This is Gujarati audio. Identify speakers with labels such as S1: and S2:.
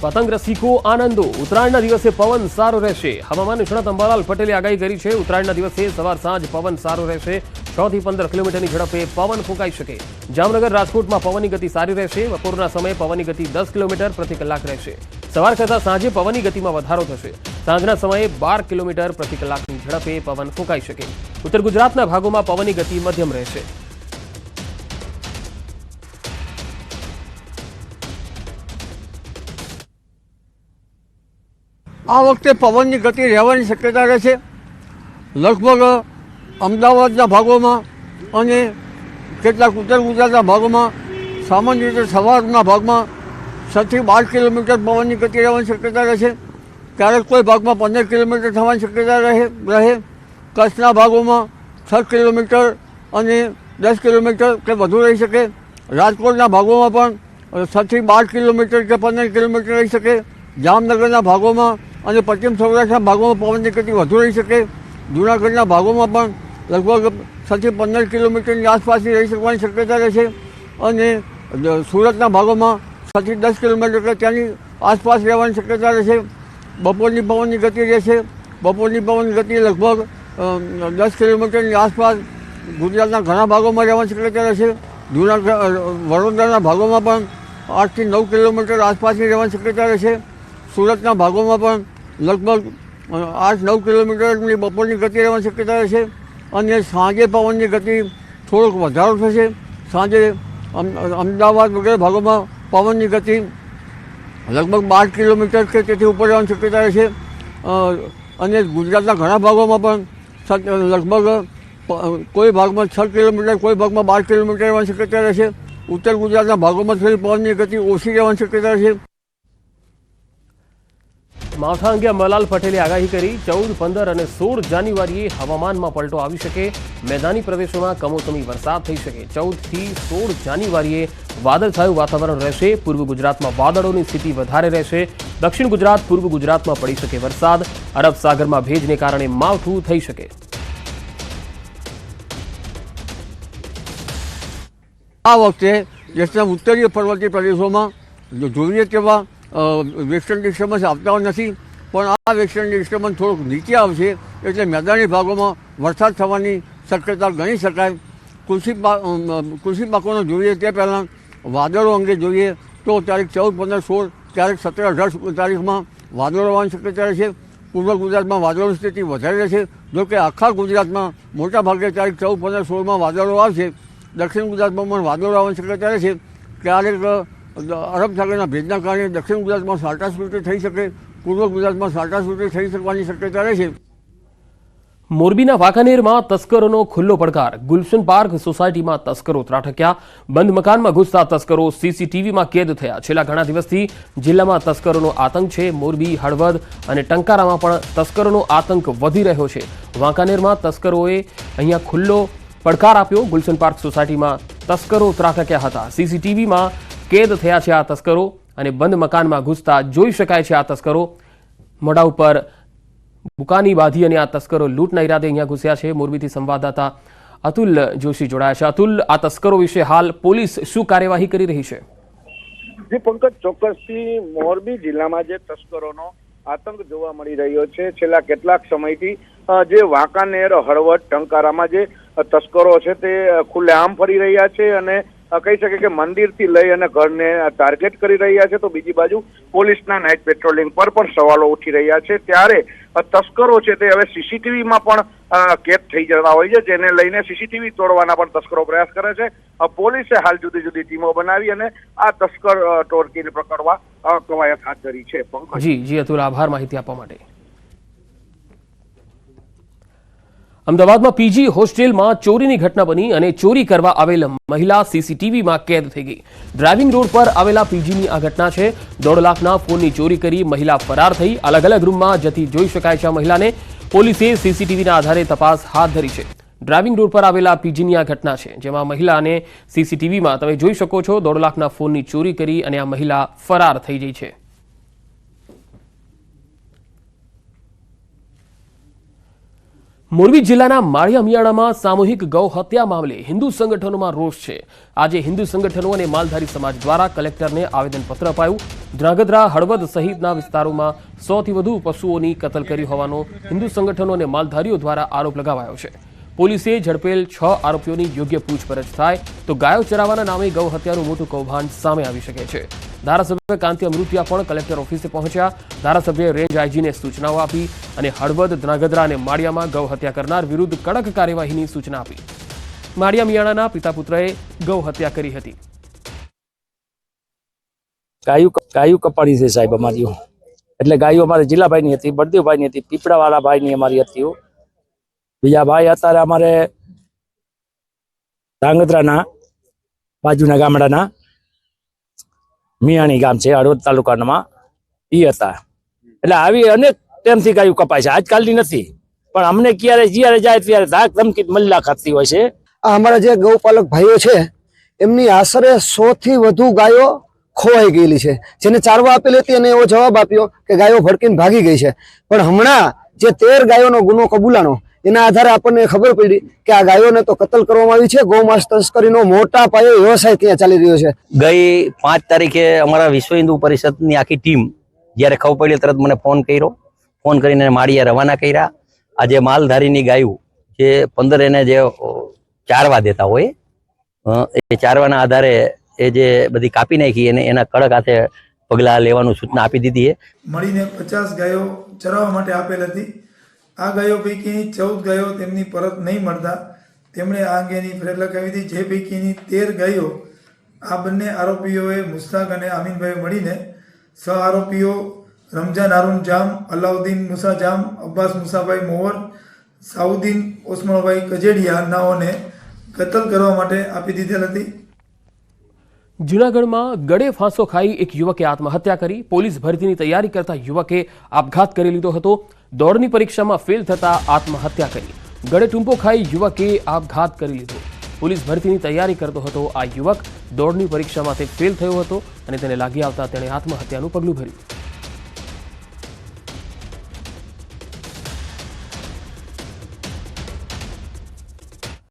S1: પતંગ રસિકો આનંદો. ઉત્તરાયણના દિવસે પવન સારો રહેશે. હવામાન નિષ્ણાત અંબાલાલ પટેલે આગાહી કરી છે. ઉત્તરાયણના દિવસે સવાર સાંજ પવન સારો રહેશે. છ થી પંદર કિલોમીટરની ઝડપે પવન ફૂંકાઈ શકે. જામનગર રાજકોટમાં પવનની ગતિ સારી રહેશે. બપોરના સમયે પવનની ગતિ દસ કિલોમીટર પ્રતિ કલાક રહેશે. સવાર કરતાં સાંજે પવનની ગતિમાં વધારો થશે. સાંજના સમયે બાર કિલોમીટર પ્રતિ કલાકની ઝડપે પવન ફૂંકાઈ શકે. ઉત્તર ગુજરાતના ભાગોમાં પવનની ગતિ મધ્યમ રહેશે.
S2: આ વખતે પવનની ગતિ રહેવાની શક્યતા રહેશે લગભગ અમદાવાદના ભાગોમાં અને કેટલાક ઉત્તર ગુજરાતના ભાગોમાં સામાન્ય રીતે સવારના ભાગમાં છથી બાર કિલોમીટર પવનની ગતિ રહેવાની શક્યતા રહેશે ક્યારેક કોઈ ભાગમાં પંદર કિલોમીટર થવાની શક્યતા રહે રહે. કચ્છના ભાગોમાં છ કિલોમીટર અને દસ કિલોમીટર કે વધુ રહી શકે. રાજકોટના ભાગોમાં પણ છથી બાર કિલોમીટર કે પંદર કિલોમીટર રહી શકે. જામનગરના ભાગોમાં અને પશ્ચિમ સૌરાષ્ટ્રના ભાગોમાં પવનની ગતિ વધુ રહી શકે. જૂનાગઢના ભાગોમાં પણ લગભગ છથી પંદર કિલોમીટરની આસપાસની રહી શકવાની શક્યતા રહેશે. અને સુરતના ભાગોમાં છથી દસ કિલોમીટર કે ત્યાંની આસપાસ રહેવાની શક્યતા રહેશે. બપોરની પવનની ગતિ રહેશે. બપોરની પવનની ગતિ લગભગ દસ કિલોમીટરની આસપાસ ગુજરાતના ઘણા ભાગોમાં રહેવાની શક્યતા રહેશે. જૂનાગઢ વડોદરાના ભાગોમાં પણ આઠથી નવ કિલોમીટર આસપાસની રહેવાની શક્યતા રહેશે. સુરતના ભાગોમાં પણ લગભગ આઠ નવ કિલોમીટરની બપોરની ગતિ રહેવાની શક્યતા રહેશે અને સાંજે પવનની ગતિ થોડોક વધારો થશે. સાંજે અમ- અમદાવાદ વગેરે ભાગોમાં પવનની ગતિ લગભગ બાર કિલોમીટર કે તેથી ઉપર રહેવાની શક્યતા અ, અને ગુજરાતના ઘણા ભાગોમાં પણ લગભગ કોઈ ભાગમાં છ કિલોમીટર કોઈ ભાગમાં બાર કિલોમીટર રહેવાની શક્યતા રહેશે ઉત્તર ગુજરાતના ભાગોમાં થોડી પવનની ગતિ ઓછી રહેવાની શક્યતા રહેશે
S1: માવઠા અંગે અંબાલાલ પટેલે આગાહી કરી, ચૌદ, પંદર અને સોળ જાન્યુઆરીએ હવામાનમાં પલટો આવી શકે, મેદાની પ્રદેશોમાં કમોસમી વરસાદ થઈ શકે. ચૌદથી સોળ જાન્યુઆરીએ વાદળછાયું વાતાવરણ રહેશે, પૂર્વ ગુજરાતમાં વાદળોની સ્થિતિ વધારે રહેશે, દક્ષિણ ગુજરાત, પૂર્વ ગુજરાતમાં પડી શકે વરસાદ, અરબ સાગરમાં ભેજને કારણે માવઠું થઈ શકે.
S2: આ વખતે ઉત્તરીય પર્વતીય પ્રદેશોમાં જોઈએ તેવા વેસ્ટર્ન ડિસ્ટર્બન્સ આવતા નથી, પણ આ વેસ્ટર્ન ડિસ્ટર્બન્સ થોડુંક નીચે આવશે, એટલે મેદાની ભાગોમાં વરસાદ થવાની શક્યતા ગણી શકાય. કૃષિ કૃષિ પાકોનો જોઈએ તે પહેલાં વાદળો અંગે જોઈએ, તો તારીખ ચૌદ, પંદર, સોળ ક્યારેક સત્તર, અઢાર તારીખમાં વાદળો આવવાની શક્યતા રહેશે. પૂર્વ ગુજરાતમાં વાદળોની સ્થિતિ વધારે રહેશે જોકે આખા ગુજરાતમાં મોટા ભાગે તારીખ ચૌદ, પંદર, સોળમાં વાદળો આવશે. દક્ષિણ ગુજરાતમાં પણ વાદળો આવવાની શક્યતા રહેશે. ક્યારેક અરબ સાગરના ભેજના કારણે દક્ષિણ ગુજરાતમાં સાટા થઈ શકે, પૂર્વ ગુજરાતમાં સાટા થઈ શકવાની શક્યતા રહેશે
S1: મોરબીના વાંકાનેરમાં તસ્કરોનો ખુલ્લો પડકાર. ગુલશન પાર્ક સોસાયટીમાં તસ્કરો ત્રાટક્યા. બંધ મકાનમાં ઘૂસતા તસ્કરો સીસીટીવીમાં કેદ થયા. છેલ્લા ઘણા દિવસથી જિલ્લામાં તસ્કરોનો આતંક છે. મોરબી, હળવદ અને ટંકારામાં પણ તસ્કરોનો આતંક વધી રહ્યો છે. વાંકાનેરમાં તસ્કરોએ અહીંયા ખુલ્લો પડકાર આપ્યો. ગુલશન પાર્ક સોસાયટીમાં તસ્કરો ત્રાટક્યા હતા. સીસીટીવીમાં કેદ થયા છે આ તસ્કરો અને બંધ મકાનમાં ઘૂસતા જોઈ શકાય છે આ તસ્કરો. મોઢા ઉપર બુકાની બાધી અને આ તસ્કરો લૂંટના ઈરાદે અહીંયા ઘૂસ્યા છે. મોરબીથી સંવાદદાતા અતુલ જોશી જોડાયા છે. અતુલ, આ તસ્કરો વિશે હાલ પોલીસ શું કાર્યવાહી કરી રહી છે?
S3: જે, પંકજ, ચોક્કસથી મોરબી જિલ્લામાં જે તસ્કરોનો આતંક જોવા મળી રહ્યો છે, છેલ્લા કેટલાક સમયથી જે વાંકાનેર, હળવદ, ટંકારામાં જે તસ્કરો છે તે ખુલ્લેઆમ ફરી રહ્યા છે અને કહી શકે કે મંદિરથી લઈ અને ઘરને ટાર્ગેટ કરી રહ્યા છે, તો બીજી બાજુ પોલીસના નાઇટ પેટ્રોલિંગ પર પણ સવાલો ઉઠી રહ્યા છે. ત્યારે તસ્કરો છે તે હવે સીસીટીવીમાં પણ કેદ થઈ જતા હોય છે, જેને લઈને સીસીટીવી તોડવાના પણ તસ્કરો પ્રયાસ કરે છે. પોલીસે હાલ જુદી જુદી ટીમો બનાવી અને આ તસ્કર ટોળકીને પકડવા કવાયત હાથ ધરી છે
S1: જી જી, અતુલ, આભાર માહિતી આપવા માટે. અમદાવાદમાં પીજી હોસ્ટેલમાં ચોરીની ઘટના બની અને ચોરી કરવા આવેલ મહિલા સીસીટીવીમાં કેદ થઈ ગઈ. ડ્રાઇવિંગ રોડ પર આવેલા પીજીની આ ઘટના છે. દોઢ લાખના ફોનની ચોરી કરી મહિલા ફરાર થઈ. અલગ અલગ રૂમમાં જતી જોઈ શકાય છે મહિલાને પોલીસે સીસીટીવીના આધારે તપાસ હાથ ધરી છે. ડ્રાઇવિંગ રોડ પર આવેલા પીજીની આ ઘટના છે, જેમાં મહિલાને સીસીટીવીમાં તમે જોઈ શકો છો, દોઢ લાખના ફોનની ચોરી કરી અને આ મહિલા ફરાર થઈ ગઈ છે. મોરબી જિલ્લાના માળિયા મિયાણામાં સામૂહિક ગૌ હત્યા મામલે હિન્દુ સંગઠનોમાં રોષ છે. આજે હિન્દુ સંગઠનો અને માલધારી સમાજ દ્વારા કલેક્ટરને આવેદનપત્ર અપાયું. ધ્રાંગધ્રા, હળવદ સહિતના વિસ્તારોમાં સોથી વધુ પશુઓની કતલ કરી હોવાનો હિન્દુ સંગઠનો અને માલધારીઓ દ્વારા આરોપ લગાવાયો છે. પોલીસે ઝડપેલ છ આરોપીઓની યોગ્ય પૂછપરછ થાય તો ગાયો ચરાવવાના નામે ગૌ હત્યાનું મોટું કૌભાંડ સામે આવી શકે છે. ધારાસભ્ય કાંતિ અમૃતિયા પણ કલેક્ટર ઓફિસે પહોંચ્યા. ધારાસભ્યએ રેન્જ આઈજીને સૂચનાઓ આપી અને હળવદ, ધ્રાંગધ્રા અને માળિયામાં ગૌ હત્યા કરનાર વિરુદ્ધ કડક કાર્યવાહીની સૂચના આપી. માળિયા મિયાણાના પિતા પુત્રએ ગૌ હત્યા કરી હતી.
S4: ગાયું ગાયું કપાડી છે સાહેબ અમારી એટલે ગાયો અમારે જિલ્લાભાઈની હતી, બળદેવભાઈની હતી પીપળાવાળા ભાઈની અમારી હતી બીજા ભાઈ અત્યારે અમારે ધાંગધ્રાના બાજુના ગામડાના. મિયાણી ગામ છે હળવદ તાલુકામાં ઈ હતા. એટલે આવી અનેક ટાઈમથી ગાયું કપાય છે. આજકાલની નથી. પણ અમને ક્યારે, જ્યારે જાય ત્યારે ધાક ધમકી મલ્લા ખાતી હોય છે.
S5: અમારા જે ગૌપાલક ભાઈઓ છે, એમની આશરે સો થી વધુ ગાયો ખોવાઈ ગયેલી છે. જેને ચારવા આપેલી હતી અને એવો જવાબ આપ્યો કે ગાયો ભડકીને ભાગી ગઈ છે. પણ હમણાં જે તેર ગાયોનો ગુનો કબૂલાનો એના આધારે આપણને ખબર પડી કે આ ગાયોને તો કતલ કરવામાં આવી છે. ગૌમાંસ તસ્કરીનો મોટા પાયે વ્યવસાય ત્યાં ચાલી રહ્યો છે.
S6: ગઈ પાંચ તારીખે અમારા વિશ્વ હિન્દુ પરિષદની આખી ટીમ જ્યારે ખબર પડી તરત મને ફોન કર્યો. ફોન કરીને માળીએ રવાના કર્યા. આજે માલધારીની ગાયું જે પંદર એને જે ચારવા દેતા હોય એ ચારવાના આધારે એ જે બધી કાપી નાખી અને એના કડક હાથે પગલાં લેવાનું સૂચના આપી દીધી છે.
S7: મળીને પચાસ ગાયો ચરાવવા માટે આપેલ હતી. આ ગાયો પૈકી ચૌદ ગાયો તેમની પરત નહીં મળતા. તેમણે આ અંગેની ફરિયાદ લખાવી હતી. જે પૈકીની તેર ગાયો આ બંને આરોપીઓએ મુસ્તાક અને આમીનભાઈ મળીને સહ આરોપીઓ રમઝાન હારૂન જામ, અલાઉદ્દીન મુસા જામ, અબ્બાસ મુસાભાઈ મોહર, સાઉદ્દીન ઓસમણભાઈ કજેડિયા નાઓને કતલ કરવા માટે આપી દીધેલ હતી.
S1: જૂનાગઢમાં ગળે ફાંસો ખાઈ એક યુવકે આત્મહત્યા કરી. પોલીસ ભરતીની તૈયારી કરતા યુવકે આપઘાત કરી લીધો હતો. દોડની પરીક્ષામાં ફેલ થતા આત્મહત્યા કરી. ગળે ટૂંપો ખાઈ યુવકે આપઘાત કરી લીધો. પોલીસ ભરતીની તૈયારી કરતો હતો આ યુવક. દોડની પરીક્ષામાં તે ફેલ થયો હતો અને તેને લાગી આવતા તેણે આત્મહત્યાનું પગલું ભર્યું.